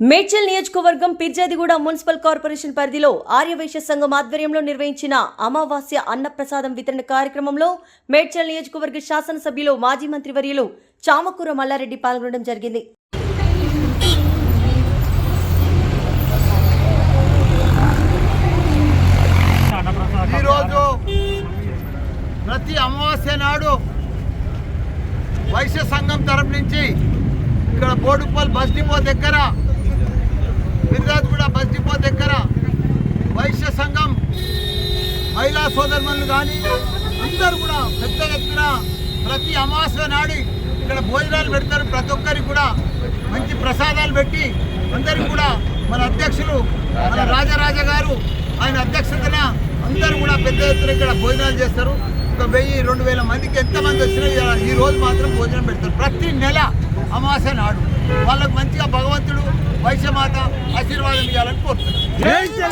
మేడ్చల్ నియోజకవర్గం Peerzadiguda municipal corporation పరిధిలో ఆర్యవైశ్య సంఘం ఆధ్వర్యంలో నిర్వహించిన అమావాస్య అన్నప్రసాదం వితరణ కార్యక్రమంలో మేడ్చల్ నియోజకవర్గ శాసనసభ్యులు మాజీ మంత్రివర్యులు చామకూర మల్లారెడ్డి పాల్గొనడం జరిగింది. ఈరోజు ప్రతి అమావాస్య నాడు వైశ్య సంఘం తరపు నుంచి ఇక్కడ బోడుపల్ బస్ డిపో దగ్గర కూడా బస్ డిపో దగ్గర వైశ్య సంఘం మహిళా సోదరులు కానీ అందరూ కూడా పెద్ద ఎత్తున ప్రతి అమావాస్య నాడి ఇక్కడ భోజనాలు పెడతారు. ప్రతి ఒక్కరికి కూడా మంచి ప్రసాదాలు పెట్టి అందరికి కూడా మన అధ్యక్షులు మన రాజరాజ గారు ఆయన అధ్యక్షతన అందరూ కూడా పెద్ద ఎత్తున ఇక్కడ భోజనాలు చేస్తారు. ఒక వెయ్యి రెండు వేల మందికి ఎంతమంది వచ్చినా ఈ రోజు మాత్రం భోజనం పెడతారు. ప్రతి నెల అమావాస్య నాడు వాళ్ళకు మంచిగా భగవంతు వైశ్యమాత ఆశీర్వాదం ఇవ్వాలని కోరుతున్నాను